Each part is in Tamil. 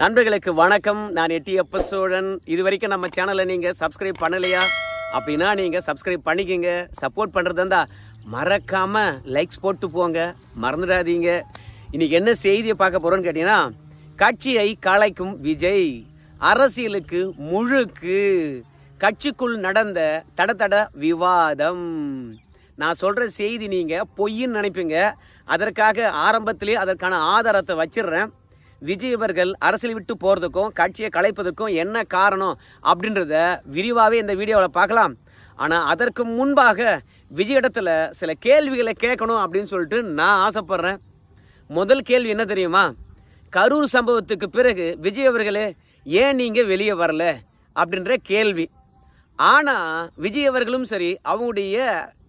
நண்பர்களுக்கு வணக்கம். நான் எட்டி எப்ப சோழன். இது வரைக்கும் நம்ம சேனலை நீங்கள் சப்ஸ்கிரைப் பண்ணலையா? அப்படின்னா நீங்கள் சப்ஸ்கிரைப் பண்ணிக்கோங்க. சப்போர்ட் பண்ணுறது இருந்தா மறக்காமல் லைக்ஸ் போட்டு போங்க. மறந்துடாதீங்க. இன்றைக்கி என்ன செய்தியை பார்க்க போகிறோன்னு கேட்டிங்கன்னா கட்சியை கலைக்கும் விஜய் அரசியலுக்கு முழுக்கு. கட்சிக்குள் நடந்த தட தட விவாதம். நான் சொல்கிற செய்தி நீங்கள் பொய்ன்னு நினைப்பீங்க. அதற்காக ஆரம்பத்திலே அதற்கான ஆதாரத்தை வச்சிடுறேன். விஜய் அவர்கள் அரசியல் விட்டு போகிறதுக்கும் கட்சியை கலைப்பதற்கும் என்ன காரணம் அப்படின்றத விரிவாகவே இந்த வீடியோவில் பார்க்கலாம். ஆனால் அதற்கு முன்பாக விஜய் சில கேள்விகளை கேட்கணும் அப்படின்னு சொல்லிட்டு நான் ஆசைப்பட்றேன். முதல் கேள்வி என்ன தெரியுமா? கரூர் சம்பவத்துக்கு பிறகு விஜய் அவர்களே ஏன் நீங்கள் வெளியே வரல? அப்படின்ற கேள்வி. ஆனால் விஜய் அவர்களும் சரி அவங்களுடைய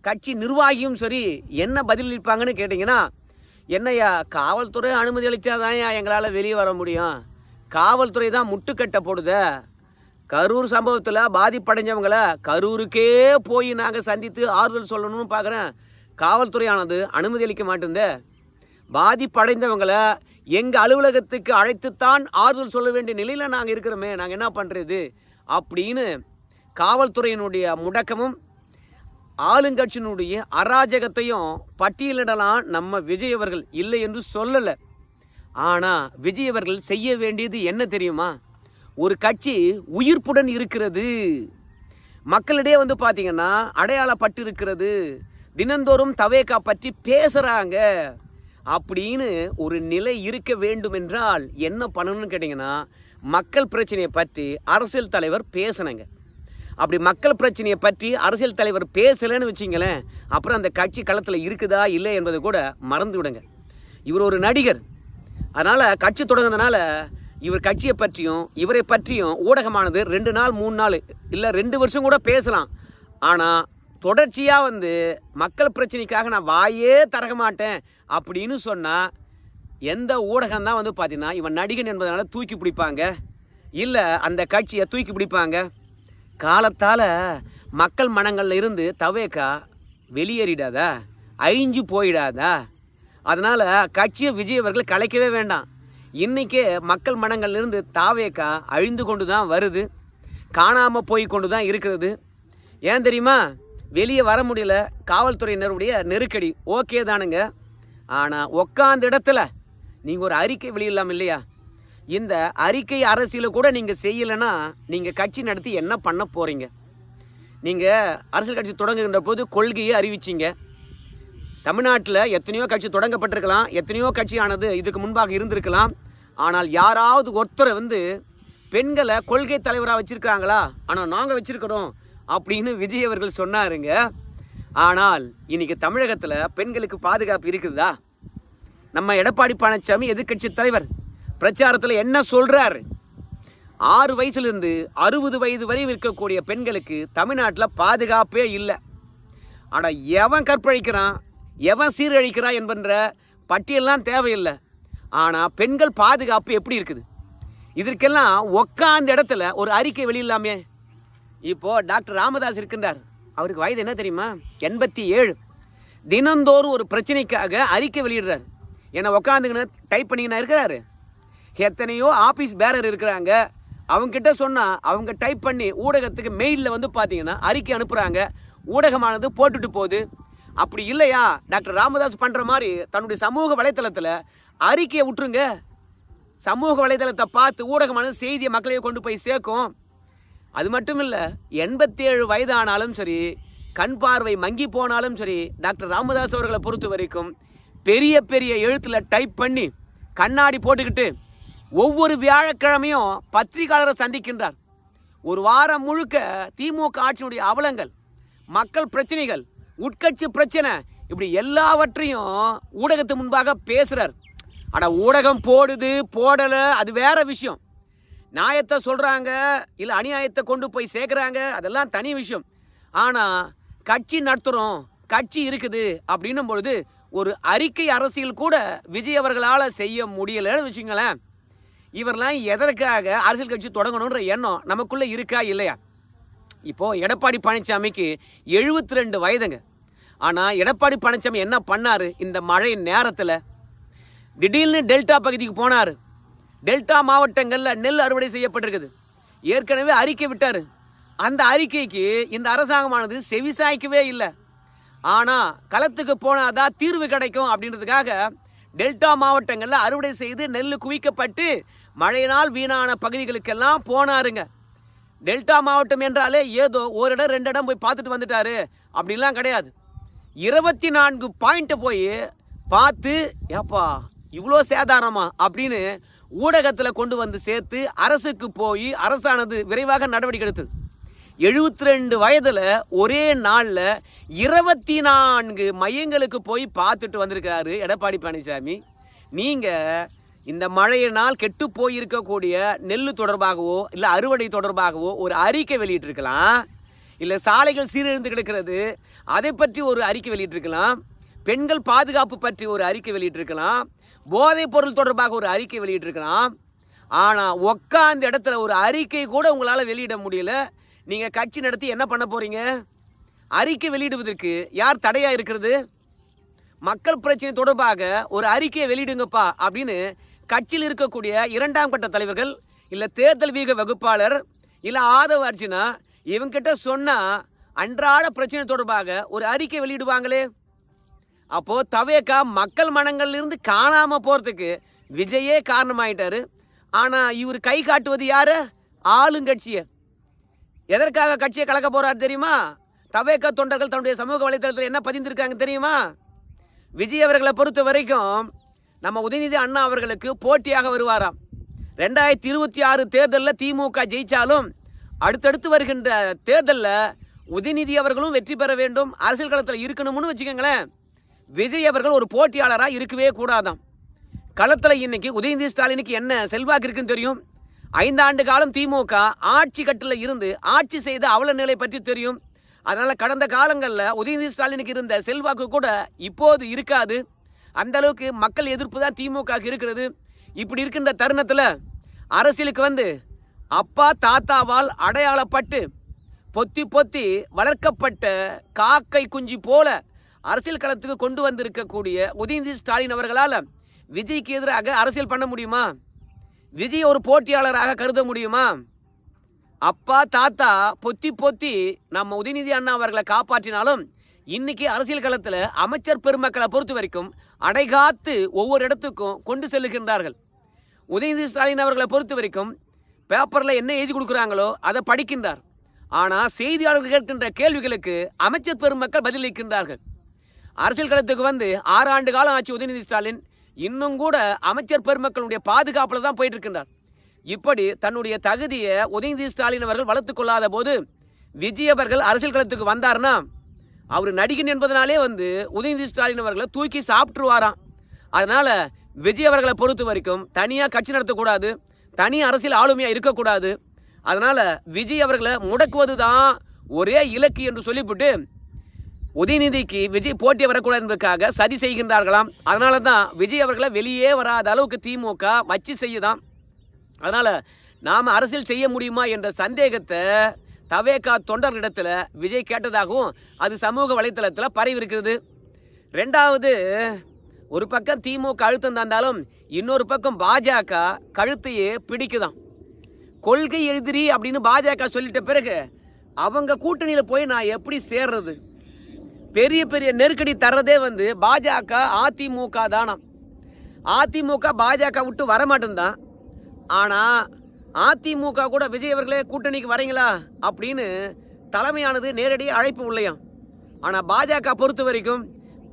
கட்சி நிர்வாகியும் சரி என்ன பதிலளிப்பாங்கன்னு கேட்டிங்கன்னா என்னய்யா காவல்துறை அனுமதி அளித்தாதான்யா எங்களால் வெளியே வர முடியும்? காவல்துறை தான் முட்டுக்கட்டை போடுது. கரூர் சம்பவத்தில் பாதிப்படைஞ்சவங்கள கரூருக்கே போய் நாங்கள் சந்தித்து ஆறுதல் சொல்லணும்னு பார்க்குறேன் காவல்துறையானது அனுமதி அளிக்க மாட்டேங்குதே பாதிப்படைந்தவங்களை எங்கள் அலுவலகத்துக்கு அழைத்துத்தான் ஆறுதல் சொல்ல வேண்டிய நிலையில் நாங்கள் இருக்கிறோமே நாங்கள் என்ன பண்ணுறது அப்படின்னு காவல்துறையினுடைய முடக்கமும் ஆளுங்கட்சியினுடைய அராஜகத்தையும் பட்டியலிடலாம் நம்ம விஜய் அவர்கள் இல்லை என்று சொல்லலை. ஆனால் விஜய் அவர்கள் செய்ய வேண்டியது என்ன தெரியுமா? ஒரு கட்சி உயிர்ப்புடன் இருக்கிறது. மக்களிடையே வந்து பார்த்தீங்கன்னா அடையாளப்பட்டு இருக்கிறது தினந்தோறும் தவேக்கா பற்றி பேசுகிறாங்க அப்படின்னு ஒரு நிலை இருக்க வேண்டும் என்றால் என்ன பண்ணணும்னு கேட்டிங்கன்னா மக்கள் பிரச்சனையை பற்றி அரசியல் தலைவர் பேசினங்க. அப்படி மக்கள் பிரச்சனையை பற்றி அரசியல் தலைவர் பேசலைன்னு வச்சிங்களேன் அப்புறம் அந்த கட்சி களத்தில் இருக்குதா இல்லை என்பதை கூட மறந்து விடுங்க. இவர் ஒரு நடிகர். அதனால் கட்சி தொடங்குனதுனால இவர் கட்சியை பற்றியும் இவரை பற்றியும் ஊடகமானது ரெண்டு நாள் மூணு நாள் இல்லை ரெண்டு வருஷம் கூட பேசலாம். ஆனால் தொடர்ச்சியாக வந்து மக்கள் பிரச்சனைக்காக நான் வாயே தரக மாட்டேன் அப்படின்னு சொன்னால் எந்த ஊடகம் தான் வந்து பார்த்தீங்கன்னா இவன் நடிகன் என்பதனால தூக்கி பிடிப்பாங்க. இல்லை அந்த கட்சியை தூக்கி பிடிப்பாங்க. காலத்தால் மக்கள் மனங்களில் இருந்து தவேக்கா வெளியேறிடாதா? அழிஞ்சு போயிடாதா? அதனால் கட்சியை விஜய் அவர்கள் கலைக்கவே வேண்டாம். இன்றைக்கே மக்கள் மனங்கள்ல இருந்து தாவேக்கா அழிந்து கொண்டு தான் வருது. காணாமல் போய் கொண்டு தான் இருக்கிறது. ஏன் தெரியுமா? வெளியே வர முடியல. காவல்துறையினருடைய நெருக்கடி ஓகே தானுங்க. ஆனால் உக்காந்த இடத்துல நீங்கள் ஒரு அறிக்கை வெளியிடலாம் இல்லையா? இந்த அறிக்கை அரசியலை கூட நீங்கள் செய்யலைன்னா நீங்கள் கட்சி நடத்தி என்ன பண்ண போகிறீங்க நீங்கள் அரசியல் கட்சி தொடங்குகின்ற போது கொள்கையை அறிவிச்சிங்க. தமிழ்நாட்டில் எத்தனையோ கட்சி தொடங்கப்பட்டிருக்கலாம் எத்தனையோ கட்சியானது இதுக்கு முன்பாக இருந்திருக்கலாம். ஆனால் யாராவது ஒருத்தரை வந்து பெண்களை கொள்கை தலைவராக வச்சுருக்காங்களா ஆனால் நாங்கள் வச்சுருக்கிறோம் அப்படின்னு விஜய் அவர்கள் சொன்னாருங்க. ஆனால் இன்றைக்கி தமிழகத்தில் பெண்களுக்கு பாதுகாப்பு இருக்குதா? நம்ம எடப்பாடி பழனிசாமி எதிர்க்கட்சி தலைவர் பிரச்சாரத்தில் என்ன சொல்கிறாரு ஆறு வயசுலேருந்து அறுபது வயது வரை இருக்கக்கூடிய பெண்களுக்கு தமிழ்நாட்டில் பாதுகாப்பே இல்லை. ஆனால் எவன் கற்பழிக்கிறான்? எவன் சீரழிக்கிறான் என்பன்ற பட்டியல்லாம் தேவையில்லை. ஆனால் பெண்கள் பாதுகாப்பு எப்படி இருக்குது? இதற்கெல்லாம் உக்காந்த இடத்துல ஒரு அறிக்கை வெளியிடலாமே. இப்போது டாக்டர் ராமதாஸ் இருக்கின்றார். அவருக்கு வயது என்ன தெரியுமா? எண்பத்தி ஏழு. தினந்தோறும் ஒரு பிரச்சனைக்காக அறிக்கை வெளியிடுறார். என்னை உக்காந்துக்கின்னு டைப் பண்ணிக்கினா இருக்கிறாரு. எத்தனையோ ஆஃபீஸ் பேரர் இருக்கிறாங்க. அவங்கக்கிட்ட சொன்னால் அவங்க டைப் பண்ணி ஊடகத்துக்கு மெயிலில் வந்து பார்த்தீங்கன்னா அறிக்கை அனுப்புகிறாங்க ஊடகமானது போட்டுட்டு போகுது. அப்படி இல்லையா? டாக்டர் ராமதாஸ் பண்ணுற மாதிரி தன்னுடைய சமூக வலைத்தளத்தில் அறிக்கையை விட்டுருங்க. சமூக வலைதளத்தை பார்த்து ஊடகமானது செய்தியை மக்களையே கொண்டு போய் சேர்க்கும். அது மட்டும் இல்லை எண்பத்தேழு வயதானாலும் சரி கண் பார்வை மங்கி போனாலும் சரி டாக்டர் ராமதாஸ் அவர்களை பொறுத்த வரைக்கும் பெரிய பெரிய எழுத்தில் டைப் பண்ணி கண்ணாடி போட்டுக்கிட்டு ஒவ்வொரு வியாழக்கிழமையும் பத்திரிகையாளரை சந்திக்கின்றார். ஒரு வாரம் முழுக்க திமுக ஆட்சியினுடைய அவலங்கள் மக்கள் பிரச்சனைகள் உட்கட்சி பிரச்சனை இப்படி எல்லாவற்றையும் ஊடகத்து முன்பாக பேசுகிறார் ஆனால் ஊடகம் போடுது போடலை அது வேற விஷயம். நியாயத்தை சொல்கிறாங்க இல்லை அநியாயத்தை கொண்டு போய் சேர்க்குறாங்க அதெல்லாம் தனி விஷயம். ஆனால் கட்சி நடத்துகிறோம் கட்சி இருக்குது அப்படின்னும் பொழுது ஒரு அறிக்கை அரசியல் கூட விஜய் அவர்களால் செய்ய முடியலைன்னு வச்சுங்களேன். இவரெல்லாம் எதற்காக அரசியல் கட்சி தொடங்கணுன்ற எண்ணம் நமக்குள்ளே இருக்கா இல்லையா? இப்போது எடப்பாடி பழனிசாமிக்கு எழுபத்தி ரெண்டு வயதுங்க. ஆனால் எடப்பாடி பழனிசாமி என்ன பண்ணார்? இந்த மழை நேரத்தில் திடீர்னு டெல்டா பகுதிக்கு போனார். டெல்டா மாவட்டங்களில் நெல் அறுவடை செய்யப்பட்டிருக்குது. ஏற்கனவே அறிக்கை விட்டார். அந்த அறிக்கைக்கு இந்த அரசாங்கமானது செவிசாய்க்கவே இல்லை. ஆனால் களத்துக்கு போனாதான் தீர்வு கிடைக்கும் அப்படின்றதுக்காக டெல்டா மாவட்டங்களில் அறுவடை செய்து நெல் குவிக்கப்பட்டு மழையினால் வீணான பகுதிகளுக்கெல்லாம் போனாருங்க. டெல்டா மாவட்டம் என்றாலே ஏதோ ஒரு இடம் ரெண்டு இடம் போய் பார்த்துட்டு வந்துட்டாரு. அப்படின்லாம் கிடையாது. இருபத்தி நான்கு பாயிண்ட்டை போய் பார்த்து ஏப்பா இவ்வளோ சேதாரமா? அப்படின்னு ஊடகத்தில் கொண்டு வந்து சேர்த்து அரசுக்கு போய் அரசானது விரைவாக நடவடிக்கை எடுத்தது. எழுபத்தி ரெண்டு வயதில் ஒரே நாளில் இருபத்தி நான்கு மையங்களுக்கு போய் பார்த்துட்டு வந்திருக்காரு எடப்பாடி பழனிசாமி. நீங்கள் இந்த மழையினால் கெட்டு போயிருக்கக்கூடிய நெல் தொடர்பாகவோ இல்லை அறுவடை தொடர்பாகவோ ஒரு அறிக்கை வெளியிட்டிருக்கலாம். இல்லை சாலைகள் சீரழிந்து கிடக்கிறது அதை பற்றி ஒரு அறிக்கை வெளியிட்டிருக்கலாம். பெண்கள் பாதுகாப்பு பற்றி ஒரு அறிக்கை வெளியிட்டிருக்கலாம். போதைப் பொருள் தொடர்பாக ஒரு அறிக்கை வெளியிட்டிருக்கலாம். ஆனால் உக்காந்த இடத்துல ஒரு அறிக்கை கூட உங்களால் வெளியிட முடியல. நீங்கள் கட்சி நடத்தி என்ன பண்ண போகிறீங்க அறிக்கை வெளியிடுவதற்கு யார் தடையாக இருக்கிறது? மக்கள் பிரச்சனை தொடர்பாக ஒரு அறிக்கையை வெளியிடுங்கப்பா அப்படின்னு கட்சியில் இருக்கக்கூடிய இரண்டாம் கட்ட தலைவர்கள் இல்லை தேர்தல் வீக வகுப்பாளர் இல்லை ஆதவ அர்ஜுனா இவங்கிட்ட சொன்னால் அன்றாட பிரச்சனை தொடர்பாக ஒரு அறிக்கை வெளியிடுவாங்களே? அப்போது தவேக்கா மக்கள் மனங்கள்லேருந்து காணாமல் போகிறதுக்கு விஜயே காரணமாயிட்டார். ஆனால் இவர் கை காட்டுவது யார்? ஆளுங்கட்சியை. எதற்காக கட்சியை கலக்க போகிறார் தெரியுமா? தவேக்க தொண்டர்கள் தன்னுடைய சமூக வலைத்தளத்தில் என்ன பதிந்திருக்காங்க தெரியுமா? விஜய் அவர்களை பொறுத்த வரைக்கும் நம்ம உதயநிதி அண்ணா அவர்களுக்கு போட்டியாக வருவாராம். ரெண்டாயிரத்தி இருபத்தி ஆறு தேர்தலில் திமுக ஜெயித்தாலும் அடுத்தடுத்து வருகின்ற தேர்தலில் உதயநிதி அவர்களும் வெற்றி பெற வேண்டும் அரசியல் களத்தில் இருக்கணும்னு வச்சுக்கோங்களேன். விஜய் அவர்கள் ஒரு போட்டியாளராக இருக்கவே கூடாதாம். களத்தில் இன்னைக்கு உதயநிதி ஸ்டாலினுக்கு என்ன செல்வாக்கு இருக்குன்னு தெரியும்? ஐந்தாண்டு காலம் திமுக ஆட்சி கட்டில் இருந்து ஆட்சி செய்த அவல நிலை பற்றி தெரியும். அதனால் கடந்த காலங்களில் உதயநிதி ஸ்டாலினுக்கு இருந்த செல்வாக்கு கூட இப்போது இருக்காது. அந்த அளவுக்கு மக்கள் எதிர்ப்பு தான் திமுக இருக்கிறது. இப்படி இருக்கின்ற தருணத்தில் அரசியலுக்கு வந்து அப்பா தாத்தாவால் அடையாளப்பட்டு பொத்தி பொத்தி வளர்க்கப்பட்ட காக்கை குஞ்சு போல அரசியல் களத்துக்கு கொண்டு வந்திருக்கக்கூடிய உதயநிதி ஸ்டாலின் அவர்களால் விஜய்க்கு எதிராக அரசியல் பண்ண முடியுமா? விஜய் ஒரு போட்டியாளராக கருத முடியுமா? அப்பா தாத்தா பொத்தி பொத்தி நம்ம உதயநிதி அண்ணா அவர்களை காப்பாற்றினாலும் இன்னைக்கு அரசியல் களத்தில் அமைச்சர் பெருமக்களை பொறுத்த வரைக்கும் அடைகாத்து ஒவ்வொரு இடத்துக்கும் கொண்டு செல்லுகின்றார்கள். உதயநிதி ஸ்டாலின் அவர்களை பொறுத்த வரைக்கும் பேப்பரில் என்ன எழுதி கொடுக்குறாங்களோ அதை படிக்கின்றார். ஆனால் செய்தியாளர்கள் கேட்கின்ற கேள்விகளுக்கு அமைச்சர் பெருமக்கள் பதிலளிக்கின்றார்கள் அரசியல் களத்துக்கு வந்து ஆறு ஆண்டு காலம் ஆச்சு உதயநிதி ஸ்டாலின். இன்னும் கூட அமைச்சர் பெருமக்களுடைய பாதுகாப்பில் தான் போயிட்டு இருக்கின்றார். இப்படி தன்னுடைய தகுதியை உதயநிதி ஸ்டாலின் அவர்கள் வளர்த்து கொள்ளாத போது விஜய் அவர்கள் அரசியல் களத்துக்கு வந்தார்னா அவர் நடிகன் என்பதனாலே வந்து உதயநிதி ஸ்டாலின் அவர்களை தூக்கி சாப்பிட்டுருவாராம். அதனால் விஜய் அவர்களை பொறுத்த வரைக்கும் தனியாக கட்சி நடத்தக்கூடாது தனி அரசியல் ஆளுமையாக இருக்கக்கூடாது. அதனால் விஜய் அவர்களை முடக்குவது தான் ஒரே இலக்கு என்று சொல்லிவிட்டு உதயநிதிக்கு விஜய் போட்டி வரக்கூடாது என்பதற்காக சதி செய்கின்றார்களாம். அதனால தான் விஜய் அவர்களை வெளியே வராத அளவுக்கு திமுக வச்சு செய்யுதான் அதனால் நாம் அரசியல் செய்ய முடியுமா என்ற சந்தேகத்தை தவேகா தொண்டர்களிடத்தில் விஜய் கேட்டதாகவும் அது சமூக வலைத்தளத்தில் பரவி இருக்கிறது ரெண்டாவது ஒரு பக்கம் திமுக அழுத்தம் தந்தாலும் இன்னொரு பக்கம் பாஜக கழுத்தையே பிடிக்குதாம். கொள்கை எதிரி அப்படின்னு பாஜக சொல்லிட்ட பிறகு அவங்க கூட்டணியில் போய் நான் எப்படி சேர்றது? பெரிய பெரிய நெருக்கடி தர்றதே வந்து பாஜக அதிமுக தானாம். அதிமுக பாஜக விட்டு வரமாட்டேன்தான். ஆனால் அதிமுக கூட விஜய் அவர்களே கூட்டணிக்கு வரீங்களா? அப்படின்னு தலைமையானது நேரடி அழைப்பு உள்ளையாம் ஆனால் பாஜக பொறுத்த வரைக்கும்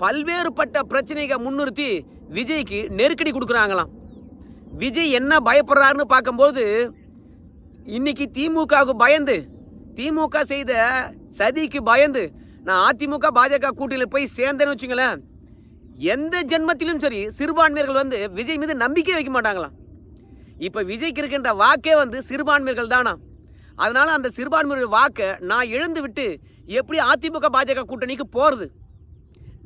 பல்வேறுபட்ட பிரச்சனைகளை முன்னிறுத்தி விஜய்க்கு நெருக்கடி கொடுக்குறாங்களாம். விஜய் என்ன பயப்படுறாருன்னு பார்க்கும்போது இன்னைக்கு திமுகவுக்கு பயந்து திமுக செய்த சதிக்கு பயந்து நான் அதிமுக பாஜக கூட்டணியில் போய் சேர்ந்தேன்னு வச்சுங்களேன் எந்த ஜென்மத்திலும் சரி சிறுபான்மையர்கள் வந்து விஜய் மீது நம்பிக்கை வைக்க மாட்டாங்களாம். இப்போ விஜய்க்கு இருக்கின்ற வாக்கே வந்து சிறுபான்மையர்கள் தானா? அதனால் அந்த சிறுபான்மையர்கள் வாக்கை நான் எழுந்து விட்டு எப்படி அதிமுக பாஜக கூட்டணிக்கு போகிறது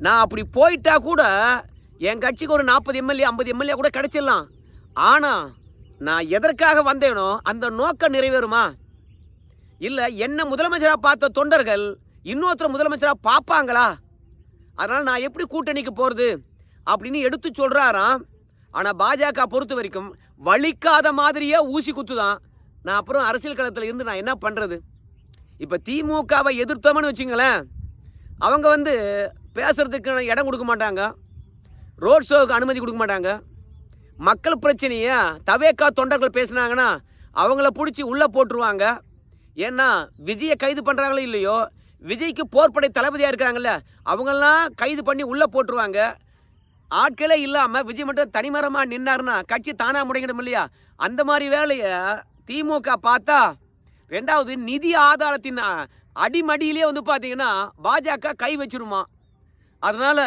நான் அப்படி போயிட்டா கூட என் கட்சிக்கு ஒரு நாற்பது எம்எல்ஏ ஐம்பது எம்எல்ஏ கூட கிடைச்சிடலாம். ஆனால் நான் எதற்காக வந்தேனோ அந்த நோக்கம் நிறைவேறுமா? இல்லை என்ன முதலமைச்சராக பார்த்த தொண்டர்கள் இன்னொருத்தர் முதலமைச்சராக பார்ப்பாங்களா? அதனால் நான் எப்படி கூட்டணிக்கு போகிறது அப்படின்னு எடுத்து சொல்கிறாராம் ஆனால் பாஜக பொறுத்த வரைக்கும் வலிக்காத மாதிரியே ஊசி குத்துதான். நான் அப்புறம் அரசியல் களத்தில் இருந்து நான் என்ன பண்ணுறது இப்போ திமுகவை எதிர்த்தோம்னு வச்சுங்களேன். அவங்க வந்து பேசுகிறதுக்கான இடம் கொடுக்க மாட்டாங்க. ரோட் ஷோவுக்கு அனுமதி கொடுக்க மாட்டாங்க. மக்கள் பிரச்சனையை தவேக்கா தொண்டர்கள் பேசுனாங்கன்னா அவங்கள பிடிச்சி உள்ளே போட்டுருவாங்க. ஏன்னா விஜயை கைது பண்ணுறாங்களோ இல்லையோ விஜய்க்கு போர்ப்படை தளபதியாக இருக்கிறாங்கல்ல அவங்கெல்லாம் கைது பண்ணி உள்ளே போட்டுருவாங்க. ஆட்களே இல்லாமல் விஜய் மட்டும் தனிமரமாக நின்னார்னா கட்சி தானாக முடங்கிடும் இல்லையா? அந்த மாதிரி வேலையை திமுக பார்த்தா ரெண்டாவது நிதி ஆதாரத்தின் அடிமடியிலே வந்து பார்த்தீங்கன்னா பாஜக கை வச்சிருமா? அதனால்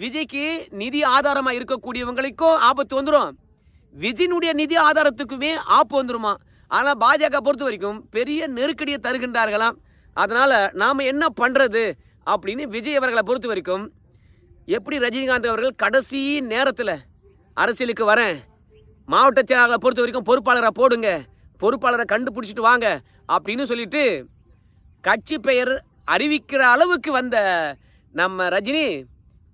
விஜய்க்கு நிதி ஆதாரமாக இருக்கக்கூடியவங்களுக்கும் ஆபத்து வந்துடும் விஜயனுடைய நிதி ஆதாரத்துக்குமே ஆப்பு வந்துருமா? ஆனால் பாஜக பொறுத்த வரைக்கும் பெரிய நெருக்கடியை தருகின்றார்களாம். அதனால் நாம் என்ன பண்ணுறது அப்படின்னு விஜய் அவர்களை பொறுத்த வரைக்கும் எப்படி ரஜினிகாந்த் அவர்கள் கடைசி நேரத்தில் அரசியலுக்கு வரேன் மாவட்ட செயலாளரை பொறுத்த வரைக்கும் பொறுப்பாளரை போடுங்க பொறுப்பாளரை கண்டுபிடிச்சிட்டு வாங்க அப்படின்னு சொல்லிட்டு கட்சி பெயர் அறிவிக்கிற அளவுக்கு வந்த நம்ம ரஜினி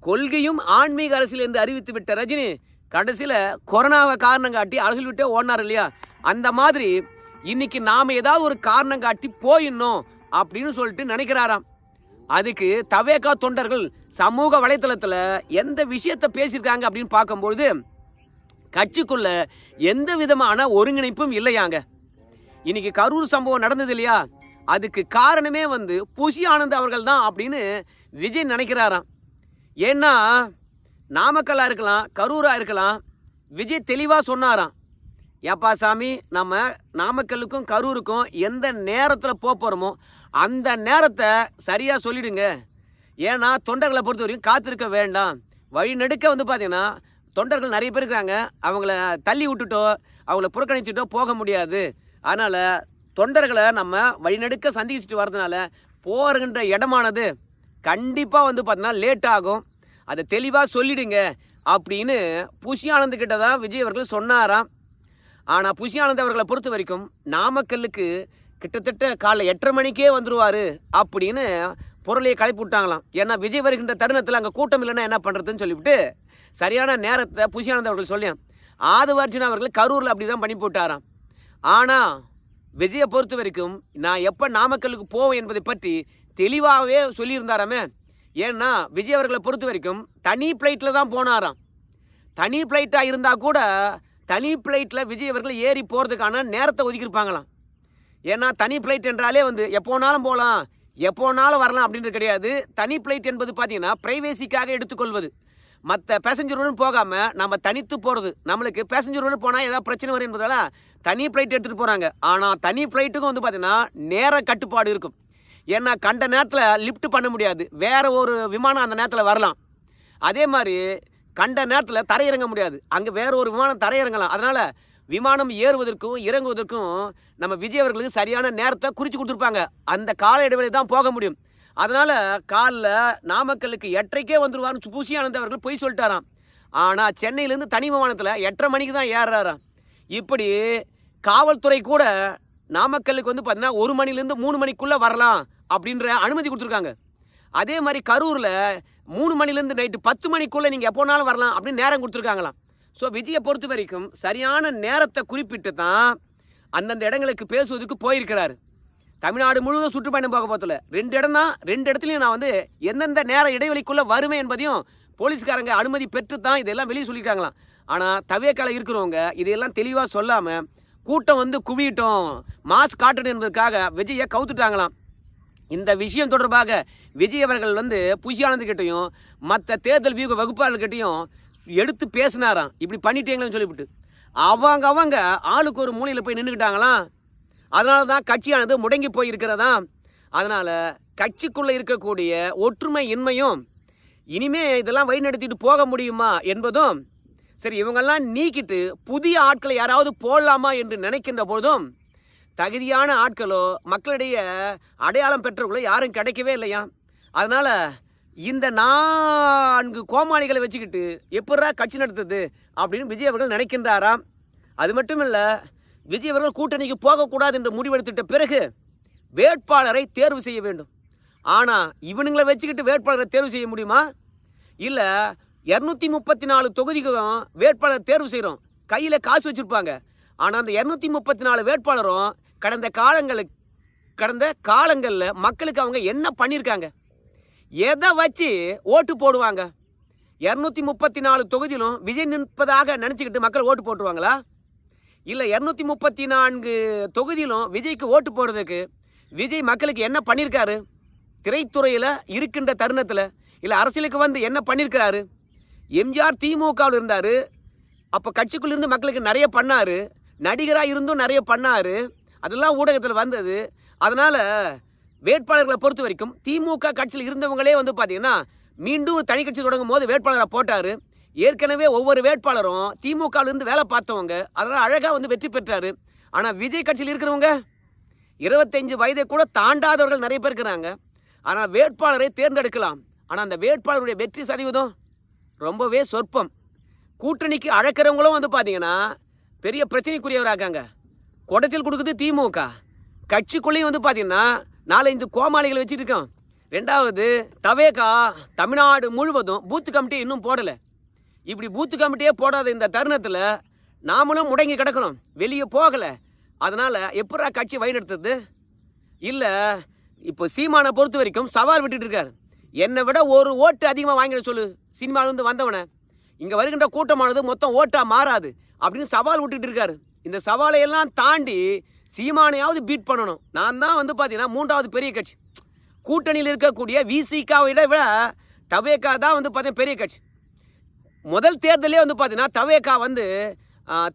கொள்கையும் ஆன்மீக அரசியல் என்று அறிவித்து விட்ட ரஜினி கடைசியில் கொரோனாவை காரணம் காட்டி அரசியல் விட்டே ஓடினார் இல்லையா? அந்த மாதிரி இன்னைக்கு நாம் ஏதாவது ஒரு காரணம் காட்டி போயிடணும் அப்படின்னு சொல்லிட்டு நினைக்கிறாராம். அதுக்கு தவேகா தொண்டர்கள் சமூக வலைத்தளத்தில் எந்த விஷயத்தை பேசியிருக்காங்க அப்படின்னு பார்க்கும்பொழுது கட்சிக்குள்ள எந்த விதமான ஒருங்கிணைப்பும் இல்லையாங்க. இன்னைக்கு கரூர் சம்பவம் நடந்தது இல்லையா? அதுக்கு காரணமே வந்து புஷி ஆனந்த் அவர்கள் தான் அப்படின்னு விஜய் நினைக்கிறாராம். ஏன்னா நாமக்கல்லாக இருக்கலாம் கரூராக இருக்கலாம் விஜய் தெளிவாக சொன்னாராம். ஏப்பா சாமி நம்ம நாமக்கல்லுக்கும் கரூருக்கும் எந்த நேரத்தில் போக போகிறோமோ அந்த நேரத்தை சரியாக சொல்லிடுங்க. ஏன்னா தொண்டர்களை பொறுத்த வரைக்கும் காத்திருக்க வேண்டாம். வழி நெடுக்க வந்து பார்த்தீங்கன்னா தொண்டர்கள் நிறைய பேர் இருக்கிறாங்க. அவங்கள தள்ளி விட்டுட்டோ அவங்கள புறக்கணிச்சுட்டோ போக முடியாது. அதனால் தொண்டர்களை நம்ம வழிநடுக்க சந்திச்சுட்டு வரதுனால போகின்ற இடமானது கண்டிப்பாக வந்து பார்த்தீங்கன்னா லேட் ஆகும். அதை தெளிவாக சொல்லிடுங்க. அப்படின்னு புஷி ஆனந்த் கிட்ட தான் விஜய் அவர்கள் சொன்னாராம். ஆனால் புஷி ஆனந்த் அவர்களை பொறுத்த வரைக்கும் நாமக்கல்லுக்கு கிட்டத்தட்ட காலைல எட்டரை மணிக்கே வந்துடுவார் அப்படின்னு பொருளையை கலப்பி விட்டாங்களாம். ஏன்னா விஜய் வருகின்ற தருணத்தில் அங்கே கூட்டம் இல்லைன்னா என்ன பண்ணுறதுன்னு சொல்லிவிட்டு சரியான நேரத்தை புஷியானந்த் அவர்கள் சொல்லியான் ஆதவார்ஜுனா அவர்கள் கரூரில் அப்படி தான் பண்ணி போட்டாராம். ஆனால் விஜயை பொறுத்த வரைக்கும் நான் எப்போ நாமக்கலுக்கு போவேன் என்பதை பற்றி தெளிவாகவே சொல்லியிருந்தாராமே. ஏன்னா விஜய் அவர்களை பொறுத்த வரைக்கும் தனி ஃப்ளைட்டில் தான் போனாராம். தனி ஃப்ளைட்டாக இருந்தால் கூட தனி ஃப்ளைட்டில் விஜய் அவர்கள் ஏறி போகிறதுக்கான நேரத்தை ஒதுக்கியிருப்பாங்களாம். ஏன்னா தனி ஃப்ளைட் என்றாலே வந்து எப்போனாலும் போகலாம் எப்போனாலும் வரலாம் அப்படின்றது கிடையாது. தனி ஃப்ளைட் என்பது பார்த்தீங்கன்னா ப்ரைவேசிக்காக எடுத்துக்கொள்வது. மற்ற பேசஞ்சருடன் போகாமல் நம்ம தனித்து போகிறது நம்மளுக்கு பேசஞ்சருடன் போனால் ஏதாவது பிரச்சனை வரும் என்பதால் தனி ஃப்ளைட் எடுத்துகிட்டு போகிறாங்க ஆனால் தனி ஃப்ளைட்டுக்கும் வந்து பார்த்திங்கன்னா நேர கட்டுப்பாடு இருக்கும். ஏன்னா கண்ட நேரத்தில் லிஃப்ட் பண்ண முடியாது. வேறு ஒரு விமானம் அந்த நேரத்தில் வரலாம். அதே மாதிரி கண்ட நேரத்தில் தரையிறங்க முடியாது. அங்கே வேறு ஒரு விமானம் தரையிறங்கலாம். அதனால் விமானம் ஏறுவதற்கும் இறங்குவதற்கும் நம்ம விஜய் அவர்களுக்கு சரியான நேரத்தை குறித்து கொடுத்துருப்பாங்க. அந்த கால இடைவெளி தான் போக முடியும். அதனால் காலில் நாமக்கல்லுக்கு எட்டரைக்கே வந்துருவார்னு பூசி ஆனந்த் அவர்கள் போய் சொல்லிட்டாராம். ஆனால் சென்னையிலேருந்து தனி விமானத்தில் எட்டரை மணிக்கு தான் ஏறுறாராம். இப்படி காவல்துறை கூட நாமக்கல்லுக்கு வந்து பார்த்தீங்கன்னா ஒரு மணிலேருந்து மூணு மணிக்குள்ளே வரலாம் அப்படின்ற அனுமதி கொடுத்துருக்காங்க. அதே மாதிரி கரூரில் மூணு மணிலேருந்து நைட்டு பத்து மணிக்குள்ளே நீங்கள் எப்போனாலும் வரலாம் அப்படின்னு நேரம் கொடுத்துருக்காங்களாம். ஸோ விஜயை பொறுத்த வரைக்கும் சரியான நேரத்தை குறிப்பிட்டு தான் அந்தந்த இடங்களுக்கு பேசுவதுக்கு போயிருக்கிறார். தமிழ்நாடு முழுவதும் சுற்றுப்பயணம் போக போகல ரெண்டு இடம் தான் ரெண்டு இடத்துலையும் நான் வந்து எந்தெந்த நேர இடைவெளிக்குள்ளே வருவேன் என்பதையும் போலீஸ்காரங்க அனுமதி பெற்று தான் இதெல்லாம் வெளியே சொல்லியிருக்காங்களாம். ஆனால் தவியக்கால இருக்கிறவங்க இதையெல்லாம் தெளிவாக சொல்லாமல் கூட்டம் வந்து குவியிட்டோம் மாஸ்க் காட்டணும் என்பதற்காக விஜயை கவுத்துட்டாங்களாம். இந்த விஷயம் தொடர்பாக விஜய் அவர்கள் வந்து புஷி ஆனந்த்கிட்டையும் மற்ற தேர்தல் வியூக வகுப்பாளர்கிட்டையும் எடுத்து பேசினாராம். இப்படி பண்ணிட்டீங்களேன்னு சொல்லிவிட்டு. அவங்க அவங்க ஆளுக்கு ஒரு மூலையில் போய் நின்றுக்கிட்டாங்களாம் அதனால தான் கட்சியானது முடங்கி போய் அதனால் கட்சிக்குள்ளே இருக்கக்கூடிய ஒற்றுமை இன்மையும் இனிமே இதெல்லாம் வழிநடத்திட்டு போக முடியுமா என்பதும் சரி இவங்கெல்லாம் நீக்கிட்டு புதிய ஆட்களை யாராவது போடலாமா என்று நினைக்கின்ற பொழுதும் தகுதியான ஆட்களோ மக்களிடையே அடையாளம் பெற்றவர்களோ யாரும் கிடைக்கவே இல்லையா அதனால் இந்த நான்கு கோமாளிகளை வச்சுக்கிட்டு எப்படா கட்சி நடத்துது அப்படின்னு விஜய் அவர்கள் நினைக்கின்றாராம். அது மட்டும் இல்லை விஜய் அவர்கள் கூட்டணிக்கு போகக்கூடாது என்று முடிவெடுத்துட்ட பிறகு வேட்பாளரை தேர்வு செய்ய வேண்டும். ஆனால் இவனுங்களை வச்சுக்கிட்டு வேட்பாளரை தேர்வு செய்ய முடியுமா? இல்லை இரநூத்தி முப்பத்தி நாலு தொகுதிக்கும் வேட்பாளர் தேர்வு செய்கிறோம் கையில் காசு வச்சுருப்பாங்க. ஆனால் அந்த இரநூத்தி முப்பத்தி நாலு வேட்பாளரும் கடந்த காலங்களுக்கு கடந்த காலங்களில் மக்களுக்கு அவங்க என்ன பண்ணியிருக்காங்க எதை வச்சு ஓட்டு போடுவாங்க? இரநூத்தி முப்பத்தி நாலு தொகுதியிலும் விஜய் நிற்பதாக நினச்சிக்கிட்டு மக்கள் ஓட்டு போட்டுருவாங்களா? இல்லை இரநூத்தி முப்பத்தி நான்கு தொகுதியிலும் விஜய்க்கு ஓட்டு போடுறதுக்கு விஜய் மக்களுக்கு என்ன பண்ணியிருக்காரு திரைத்துறையில் இருக்கின்ற தருணத்தில் இல்லை அரசியலுக்கு வந்து என்ன பண்ணியிருக்கிறாரு எம்ஜிஆர் திமுகவில் இருந்தார். அப்போ கட்சிக்குள்ளேருந்து மக்களுக்கு நிறைய பண்ணார். நடிகராக இருந்தும் நிறைய பண்ணார். அதெல்லாம் ஊடகத்தில் வந்தது. அதனால் வேட்பாளர்களை பொறுத்த வரைக்கும் திமுக கட்சியில் இருந்தவங்களே வந்து பார்த்தீங்கன்னா மீண்டும் தனி கட்சி தொடங்கும் போது வேட்பாளரை போட்டார். ஏற்கனவே ஒவ்வொரு வேட்பாளரும் திமுகலேருந்து வேலை பார்த்தவங்க. அதனால் அழகாக வந்து வெற்றி பெற்றார். ஆனால் விஜய் கட்சியில் இருக்கிறவங்க இருபத்தஞ்சு வயதை கூட தாண்டாதவர்கள் நிறைய பேர் இருக்கிறாங்க. ஆனால் வேட்பாளரை தேர்ந்தெடுக்கலாம். ஆனால் அந்த வேட்பாளருடைய வெற்றி சதவீதம் ரொம்பவே சொற்பம். கூட்டணிக்கு அழைக்கிறவங்களும் வந்து பார்த்தீங்கன்னா பெரிய பிரச்சனைக்குரியவராக்காங்க குடத்தில் கொடுக்குது திமுக. கட்சிக்குள்ளேயும் வந்து பார்த்தீங்கன்னா நாலஞ்சு கோமாளிகளை வச்சுட்டு இருக்கோம் ரெண்டாவது தவேகா தமிழ்நாடு முழுவதும் பூத்து கமிட்டி இன்னும் போடலை. இப்படி பூத்து கமிட்டியே போடாத இந்த தருணத்தில் நாமளும் முடங்கி கிடக்கணும். வெளியே போகலை. அதனால் எப்படா கட்சி வழிநடத்துறது இல்லை இப்போ சீமானை பொறுத்த வரைக்கும் சவால் விட்டுட்டு இருக்காரு என்னை விட ஒரு ஓட்டு அதிகமாக வாங்கிட சொல்லு. சினிமாவிலேருந்து வந்தவனை. இங்கே வருகின்ற கூட்டமானது மொத்தம் ஓட்டாக மாறாது அப்படின்னு சவால் விட்டுட்டு இருக்காரு இந்த சவாலை எல்லாம் தாண்டி சீமானையாவது பீட் பண்ணணும். நான் தான் வந்து பார்த்தீங்கன்னா மூன்றாவது பெரிய கட்சி. கூட்டணியில் இருக்கக்கூடிய விசிகாவை விட தவேகா தான் வந்து பார்த்தீங்கன்னா பெரிய கட்சி. முதல் தேர்தலே வந்து பார்த்தீங்கன்னா தவேகா வந்து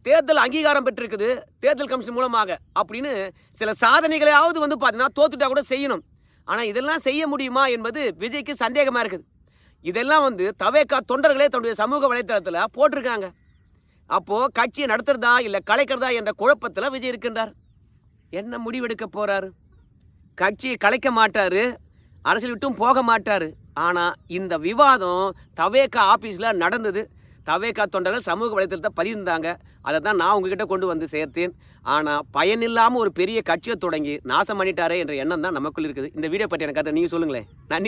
தேர்தல் அங்கீகாரம் பெற்றிருக்குது. தேர்தல் கமிஷன் மூலமாக அப்படின்னு சில சாதனைகளையாவது வந்து பார்த்தீங்கன்னா தோத்துட்டா கூட செய்யணும். ஆனால் இதெல்லாம் செய்ய முடியுமா என்பது விஜய்க்கு சந்தேகமாக இருக்குது. இதெல்லாம் வந்து தவேக்கா தொண்டர்களே தன்னுடைய சமூக வலைத்தளத்தில் போட்டிருக்காங்க. அப்போது கட்சியை நடத்துறதா இல்லை கலைக்கிறதா என்ற குழப்பத்தில் விஜய் இருக்கின்றார். என்ன முடிவெடுக்க போகிறார் கட்சியை கலைக்க மாட்டார் அரசியல் விட்டும் போக மாட்டார். ஆனால் இந்த விவாதம் தவேக்கா ஆஃபீஸில் நடந்தது. தவேக்கா தொண்டர்கள் சமூக வலைத்தளத்தை பதிந்தாங்க அதை தான் நான் உங்ககிட்ட கொண்டு வந்து சேர்த்தேன். ஆனால் பயனில்லாமல் ஒரு பெரிய கட்சியை தொடங்கி நாசம் பண்ணிட்டாரே என்ற எண்ணம் தான் நமக்குள் இருக்குது. இந்த வீடியோ பற்றி எனக்கு கருத்தை நீங்கள் சொல்லுங்களேன். நன்றி.